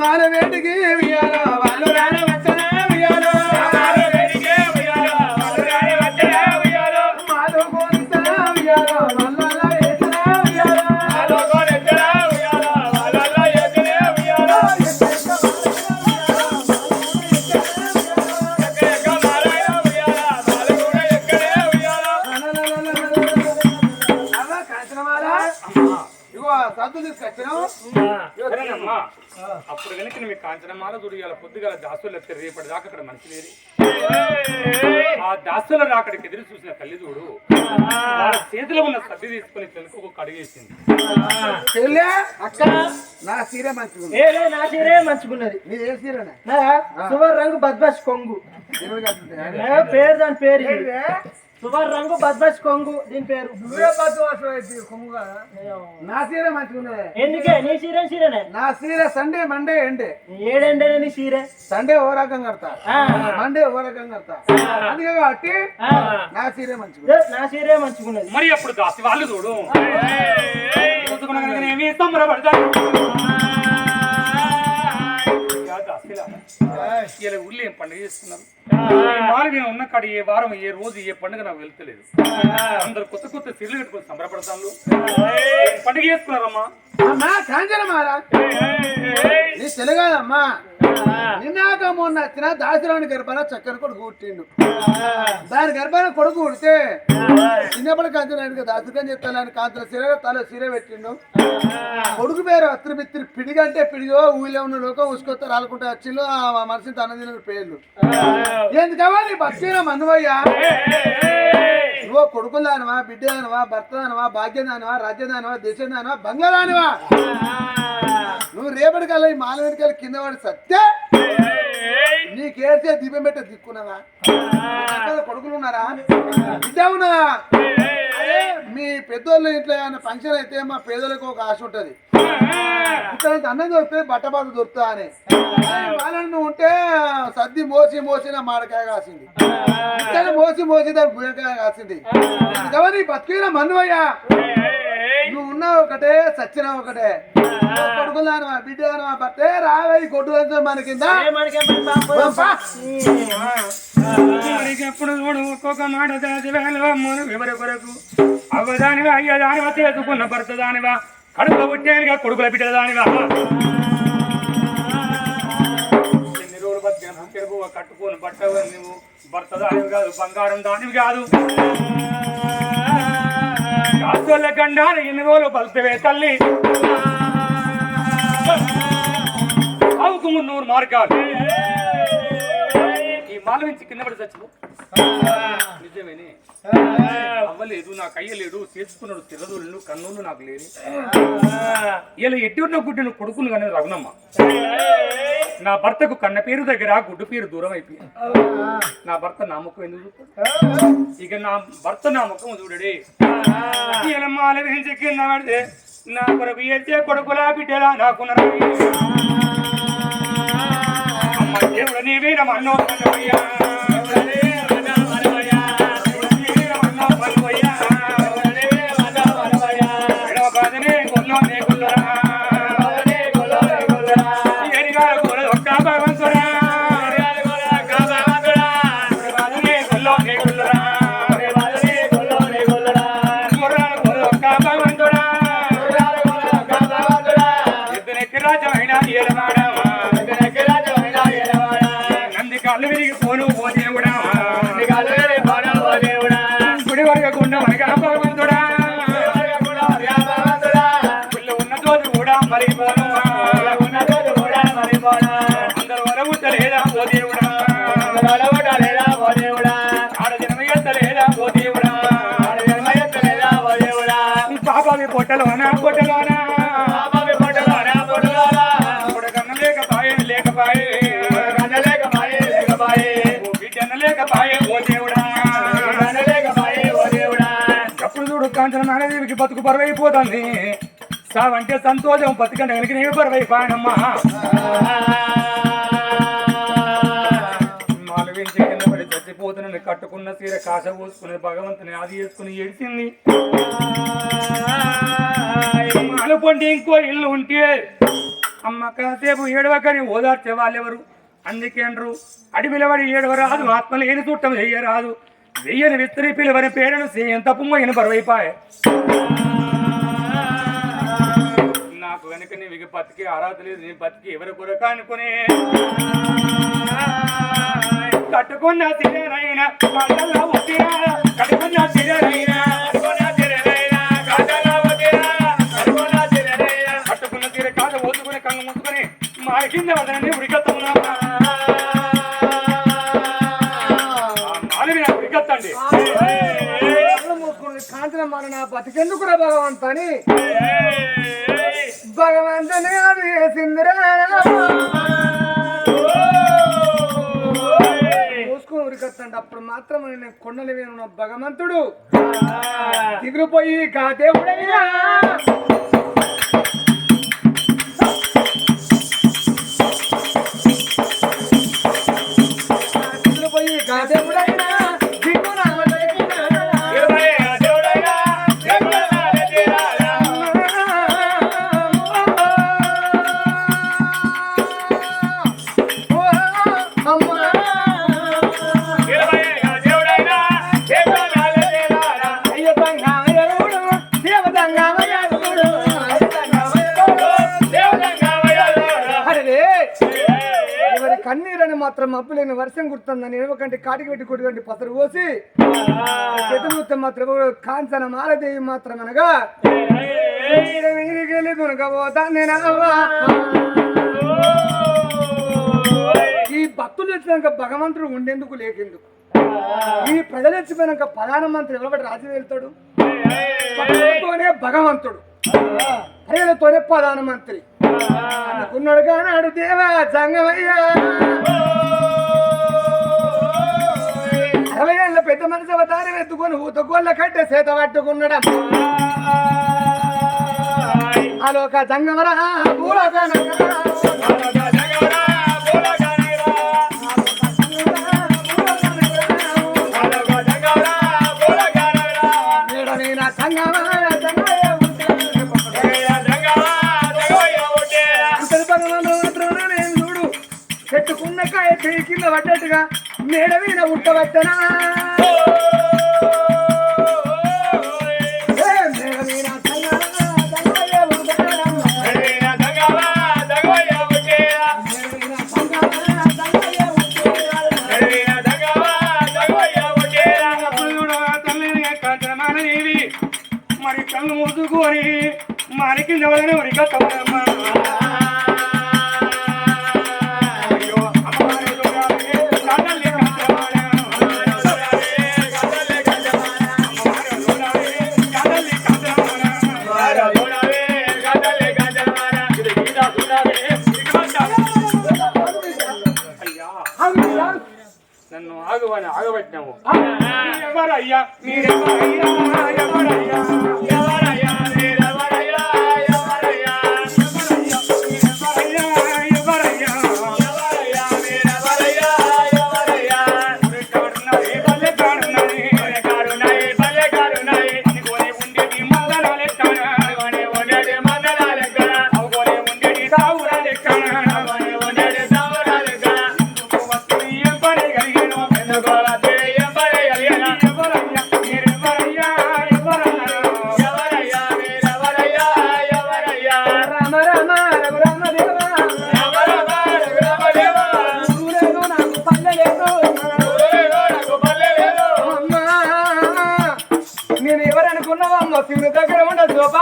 మానవేటికి వియారా కాంచనమాల చూడాలి పొద్దుగల దాసులు ఎత్తే రేపటి దాకా అక్కడ మనిషి లేరు ఆ దాసుల రాకడికి ఎదురు చూసిన తల్లి చూడు చేతిలో ఉన్న సద్ది తీసుకుని వెనుక ఒక అక్క నా సీరే ఏలే నా చీరే మంచుకున్నది నీ ఏ సీరనే నా సువర్ రంగు బద్మాష్ కొంగు. పేరు దాని పేరు సువర్ రంగు బద్మాష్ కొంగు దీని పేరు నా సీరే మంచిగా ఉంది ఎందుకే నీ చీరే చీరనే నా సీరే సండే మండే ఎండే ఏడెండేనే నీ చీరే సండే ఓ రకం కడతా. మండే ఓ రకం కడతా అందుకే కాబట్టి. నా సీరే మంచిగా ఉంది. ఏ, నా చీరే మంచుకున్నది మరి అప్పుడు దాసి వాళ్ళు చూడు సంబరపడతారు ఇలా ఊళ్ళో ఏం పండుగ చేస్తున్నారు? వారు మేము ఉన్న కాడ ఏ వారం ఏ రోజు ఏ పండుగ నాకు వెళ్తలేదు. అందరు కొత్త కొత్త సీర్లు కట్టుకొని సంబరపడతాను పండుగ చేసుకున్నారమ్మా. తెలుగాదమ్మా నిన్నాక మొన్న వచ్చిన దాసిరాని గర్భాన చక్కెర కొడుకు పుట్టిండు. దాని గర్భాన కొడుకు పుడితే చిన్నప్పటి కాంచనానికి దాసికని చెప్తాను కాంతల సిర తల సిర పెట్టిండు. కొడుకు పేరు అత్రి బిత్రి పిడిగంటే పిడిగో ఊళ్ళో ఉన్న లోకం ఉసుకొత్త రాలుకుంటే వచ్చిండు. ఆ మనిషిని తన తిన పేర్లు ఎందుకవా నీ బతికిన మన్నువయ్యా? నువ్వు కొడుకులు దానవా బిడ్డ దానవా భర్త దానవా భాగ్యం దానవా రాజ్యం దానవా దేశం దానవా బంగ్లా దానవా నువ్వు రేపటి కల్లా ఈ మాల వెనకాల కింద పడి సత్తే నీకేర్చే దీపం పెట్టే దిక్కున్నదా కొడుకులు ఉన్నారా? బిడ్డ ఉన్నదా మీ పెద్దోళ్ళు ఇంట్లో ఏమైనా ఫంక్షన్ అయితే మా పేదలకు ఒక ఆశ ఉంటది. ఇక్కడ అన్నం దొరికితే బట్టబాటు దొరుకుతా అని. వాళ్ళని ఉంటే సద్ది మోసి మోసి నా మాడకాయ కాసింది. ఇక్కడ మోసి మోసి దాని బుయ్యకాయ కాసింది. ఎవరి బతికిన మన్నువయ్యా నువ్వు ఉన్నావు ఒకటే సచ్చిన ఒకటే. కొడుకులానవా బిడ్డలానవా భర్తే రావై కొట్టు మనకింద ఎప్పుడు చూడు ఒక్కొక్క మాట దాచి వేలవమ్మను ఎవరి కొరకు? అవ్వదానివా అయ్యదానివా చేసుకున్న భర్త దానివా కడుపులో పుట్టేనుగా కొడుకుల బిడ్డ దానివా కట్టుకొని బట్టవు నువ్వు భర్త దానివి కాదు బంగారం దానివి కాదు. కాస్తోళ్ళ గండాలు ఎన్ని రోజులు బలితవే తల్లి? అవుకు మున్నూరు మార్గాలు. ఈ మాల నుంచి కింద పడి చచ్చిపో. నిజమేనే. అవ్వలేదు నాకు అయ్యలేడు చేసుకున్నాడు తిరదోళ్ళు కన్నులు నాకు లేని ఇలా ఎట్టి గుడ్డిన కొడుకులు కానీ రఘునమ్మ. నా భర్తకు కన్న పేరు దగ్గర గుడ్డు పేరు దూరం అయిపోయింది. నా భర్త నా ముఖం ఎందుకు? ఇక నా భర్త నా ముఖం చూడడే. ఇలా మాల వేసి కింద పడితే నా కొరకు ఎత్తే కొడుకులా బిడ్డలా నాకున్నారు అమ్మ దేవుడు నీవే. ఎప్పుడు చూడు కాంచన నాగదేవికి బతుకు పరువైపోతుంది సావంటే సంతోషం బతుకంటే కనుక నేను బరువైపోయానమ్మా. మాల కింద పడి చచ్చిపోతున్నాను కట్టుకున్న కట్టుకున్న కాశ కాస పోసుకుని భగవంతుని అది చేసుకుని ఏడిచింది. అనుకోండి ఇంకో ఇల్లు ఉంటే అమ్మ కాసేపు ఏడవకని ఓదార్చే వాళ్ళెవరు? అందుకేండ్రు అడవిలవడి ఏడవ రాదు ఆత్మ లేని చుట్టం చెయ్యరాదు. వెయ్యని విస్తరి పిలువని పేరును సేయం తప్పుమోయిన బరువైపాయే. నాకు వెనక నీ ఇక బతికి అర్హత లేదు నీ బతికి ఎవరి కొరక అనుకునే? కట్టుకున్న సిరనైనా కట్టుకున్న సిరనైనా కట్టుకున్న సిరనైనా కాదు ఓదుకుని కన్ను మూసుకొని మా కింద వదలని ఉడికత్తున్నా కాంచన మన నా బతికెందుకురా భగవంత అని భగవంతుని అది వేసిందిరా. మూసుకుని ఉరికొత్తండి అప్పుడు మాత్రం నేను కొండలు వేనున్న భగవంతుడు. దిగులుపోయి కా దేవుడైనా మాత్రం అప్పులేని వర్షం గుర్తుందని ఎడవకంటే కాటికి పెట్టి కొట్టుకంటే పసరు పోసి చేతులతో మాత్రం కాంచన మాలదేవి మాత్రం అనగా ఈ భక్తులు వచ్చినాక భగవంతుడు ఉండేందుకు లేకెందుకు? ఈ ప్రజలు వచ్చిపోయినాక ప్రధానమంత్రి ఎవరు రాజు వెళ్తాడు? భక్తులతోనే భగవంతుడు. ప్రజలతోనే ప్రధానమంత్రి అనుకున్నాడు కానాడు దేవా సంగమయ్యా అరవై పెద్ద మనిషి అవతారం ఎత్తుకొని ఊతగోళ్ళ కట్టే చేత పట్టుకున్నాడు? అలోక సంగమరా భూలోక చెట్టుకున్న కాయ చెయ్యి కింద పడ్డట్టుగా మేడ మీద ఉట్టవచ్చనా? మరి కళ్ళు మూసుకొని మనకి ఎవరైనా ఉరిక తప్పమ్మా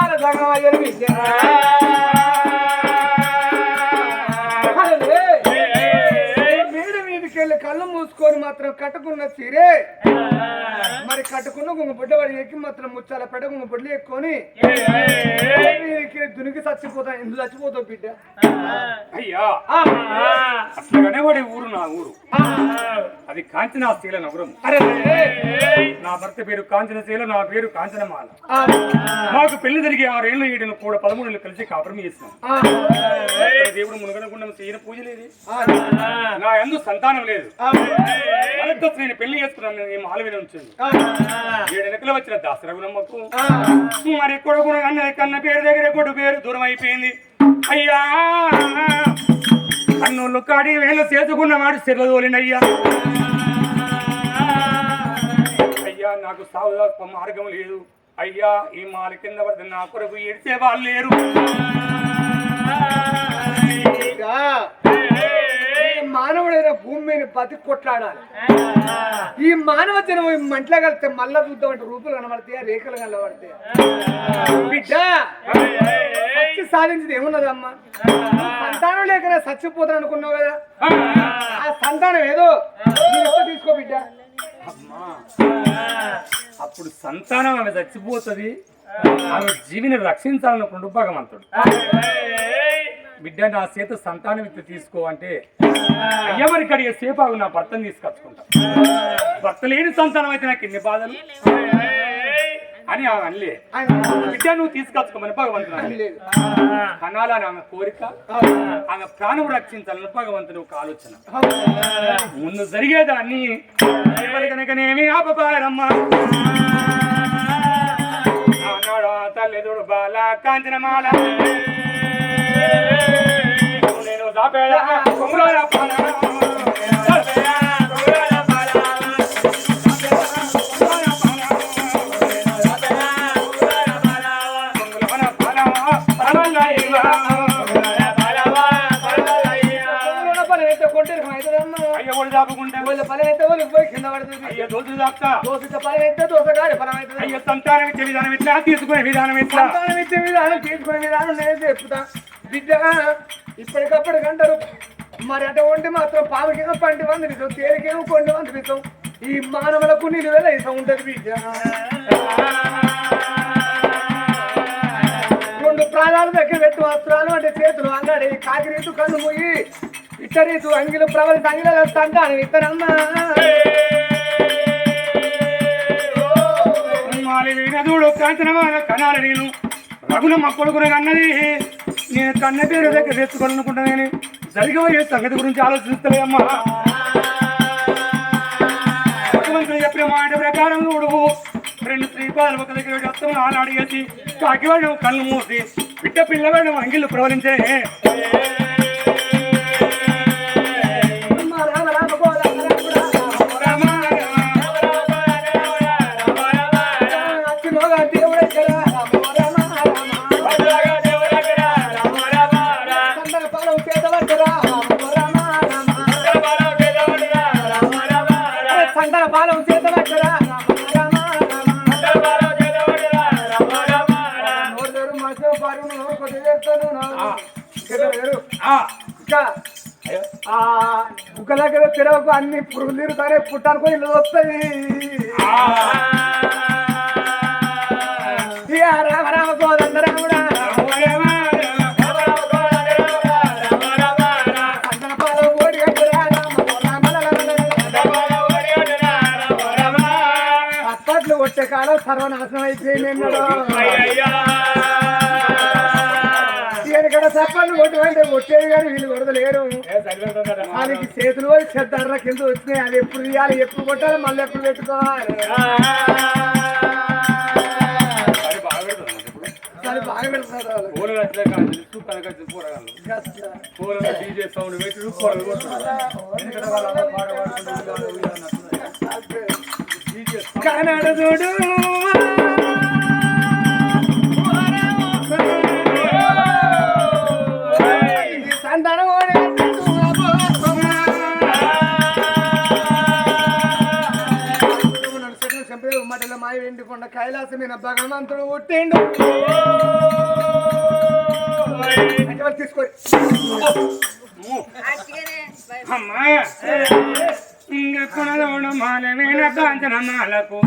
ఉండ గోపాల సంగం కట్టుకున్న చీరే. మరి కట్టుకున్న గుంగ బుడ్డ వాడి ఎక్కి మాత్రం ముచ్చాల పెడ గుంగ మీదకి దునికి చచ్చిపోతా ఎందుకు చచ్చిపోతావు బిడ్డ? అయ్యా. అట్లాగనే వాడి ఊరు నాది ఊరు. అది కాంచనాశీల నగరం. అరే నా భర్త పేరు కాంచనశీల నా పేరు కాంచనమాల. మాకు పెళ్ళి జరిగి ఆరేళ్ళు ఏడును కూడా పదమూడు నెలలు కలిసి కాపురం చేసినాం. దేవుడు మునగనకుండా చేయని పూజ లేదు. నా ఎందు సంతానం లేదు. మరొకసారి నేను పెళ్ళి చేసుకున్నాను నేను మాల మీద ఉంచింది ఏడు నెలలు వచ్చిన దాసరఘునమ్మకు మరి కొడుకు అన్న కన్న పేరు దగ్గర కొడు పేరు దూరం అయిపోయింది. అయ్యా! కన్నులు కాడి వేలు చేసుకున్నవాడు సిరదోలినయ్యా అయ్యా నాకు సాగు మార్గం లేదు. అయ్యా ఈ మాల కింద పడితే నా కొరకు ఏడ్చే వాళ్ళు లేరు మానవుడైన భూమి మీద బతికి కొట్లాడాలి. ఈ మానవ జనం ఈ మంటలో కలిస్తే మళ్ళా చూద్దామంటే రూపులు కనబడతాయా రేఖలు కనబడతాయా? బిడ్డ సత్య సాధించింది ఏమున్నదమ్మా? సంతానం లేకనే చచ్చిపోతాను అనుకున్నావు కదా? ఆ సంతానం ఏదో? తీసుకో బిడ్డ. అమ్మా అప్పుడు సంతానం ఆమె చచ్చిపోతుంది. ఆమె జీవిని రక్షించాలనుకుంటూ భగవంతుడు బిడ్డ నా చేత సంతానం ఇట్లా తీసుకో అంటే అయ్య మరి కడిగే సేపు ఆగు నా భర్తను తీసుకొచ్చుకుంటా. భర్త లేని సంతానం అయితే నాకు ఎన్ని బాధలు? అని ఆమె అనలే. బిడ్డ నువ్వు తీసుకొచ్చుకోమని భగవంతుడు కనాలని ఆమె కోరిక ఆమె ప్రాణం రక్షించాలని భగవంతుని ఒక ఆలోచన. ముందు జరిగేదాన్ని కనుకనేమి ఆపబారమ్మా. తల్లిదుడు బాల కాంచనమాల. కొంటే పడుతుంది సంతానం ఇచ్చే విధానం ఎట్లా తీసుకునే విధానం ఎట్లా సంతానం ఇచ్చే విధానం తీసుకునే విధానం నేను చెప్తా బిడ్డ ఇప్పటికప్పుడు కంటారు మరి అటువంటి మాత్రం పాముకేమో పంటి వంద విషం తేలికేమో కొన్ని వంద విషం ఈ మానవులకు నిలువెల ఇసం ఉంటుంది బిడ్డ. రెండు ప్రాణాలు దగ్గర పెట్టు వస్త్రాలు అంటే చేతులు అంగడి కాకిరీతు కన్ను పోయి ఇట్టరీతు అంగిలు ప్రబలి అంగిల తంటాను ఇతరమ్మా మాలి వీరదుడు కాంచనమాల కనాల నేను రఘునమ్మ కొడుకుని అన్నది. నేను కన్న పేరు దగ్గర తెచ్చుకోవాలనుకుంటానని జరిగిపోయే సంగతి గురించి ఆలోచిస్తలేమ్మా భగవంతుడు చెప్పిన మాట ప్రకారం నువ్వు రెండు శ్రీపాలు ఒక దగ్గర వస్తాము ఆనాడు వేసి కాకివాడు కళ్ళు మూసి బిడ్డ పిల్లవాడు అంగిళ్ళు ప్రవలించే. దగ్గర తిరగకు అన్ని పురుగులు తిరుగుతారే పుట్టానుకో ఇల్లు వస్తాయి. రామ రామ కోదండ రాముడా సందన పాలం అప్పట్లు కొట్టే కాలం సర్వనాశనం అయిపోయింది చప్పట్లు కొట్టుకుంటే కొట్టేది కానీ వీళ్ళు కొడతలేరు. వాళ్ళకి చేతులు పోయి చెద్దర్ర కింద వచ్చినాయి. అది ఎప్పుడు తీయాలి ఎప్పుడు కొట్టాలి మళ్ళీ ఎప్పుడు పెట్టుకోవాలి? ఇప్పుడు. అది కొండ కైలాసమైన భగవంతుడు పుట్టిండు. అంటే అమ్మా ఇంక కొనదోడు మాలవేణ కాంచన మాలకు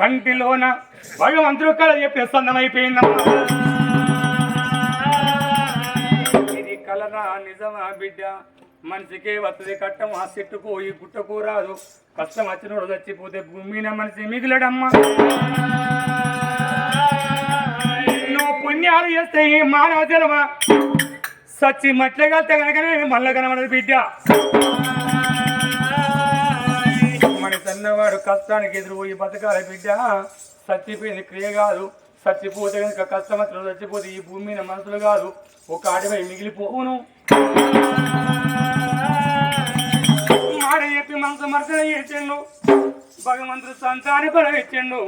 కంటిలోన భగవంతుడు కళ చెప్పే సందమైపోయిందమ్మా. ఇది కలరా నిజమా బిడ్డ? మనిషికే వస్తుంది కట్టం ఆ చెట్టుకు ఈ గుట్టకు రాదు. కష్టం వచ్చినోడు చచ్చిపోతే భూమి మనిషి మిగిలడమ్మా. నువ్వు పుణ్యాలు చేస్తే ఈ మానవ జలమా సచ్చి మట్లగా కనుకనే మళ్ళీ కనబడదు బిడ్డ. మన తన్నవాడు కష్టానికి ఎదురుపోయి బతకాలి బిడ్డ. చచ్చిపోయింది క్రియ కాదు. చచ్చిపోతే కనుక కష్టం చచ్చిపోతే ఈ భూమి మీద మనుషులు కాదు. ఒక అడవై మిగిలిపోవును. చెప్పి మనసు మర్దన ఇచ్చిండు. భగవంతుడు సంతాన బలం ఇచ్చిండు.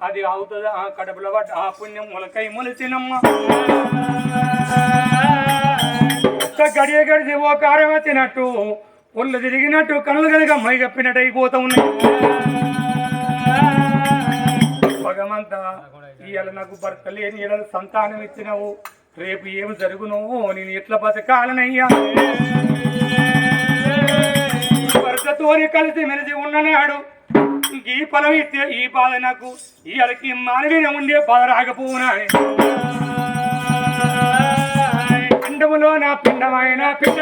అది అవుతుందా ఆ పడ్డ ఆ పుణ్యం మొలకై మొలిచినమ్మ. గడియ గడిచి ఓ కారం వచ్చినట్టు ఒళ్ళు తిరిగినట్టు కనులు కనుక మైగప్పినట్టు అయిపోతా ఉన్నాయి. భగవంత ఇవాళ నాకు భర్త లేని ఇలా సంతానం ఇచ్చినావు. రేపు ఏమి జరుగునో నేను ఎట్లా బతకాలనయ్యా? తోరి కలిసి మెలిసి ఉన్ననాడు. ఈ ఫలం ఇస్తే ఈ బాధ నాకు ఇవాళకి మానవీన ఉండే బాధ రాకపోవునా పిండములో నా పిండమైన పిండ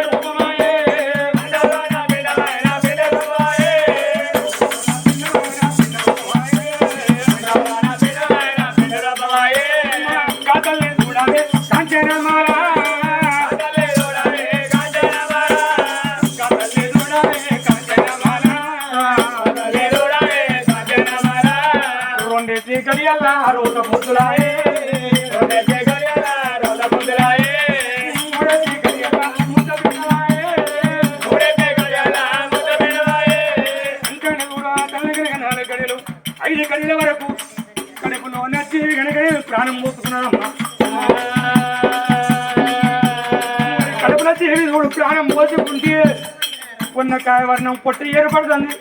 కనుక నాలుగు గడియలు ఐదు గడియల వరకు కడుపులో నచ్చి కనుక ప్రాణం పోసుకున్నానమ్మా కడుపు నచ్చి చూడు ప్రాణం పోసుకుంటే పొన్నకాయ వర్ణం పొట్టి ఏర్పడుతుంది.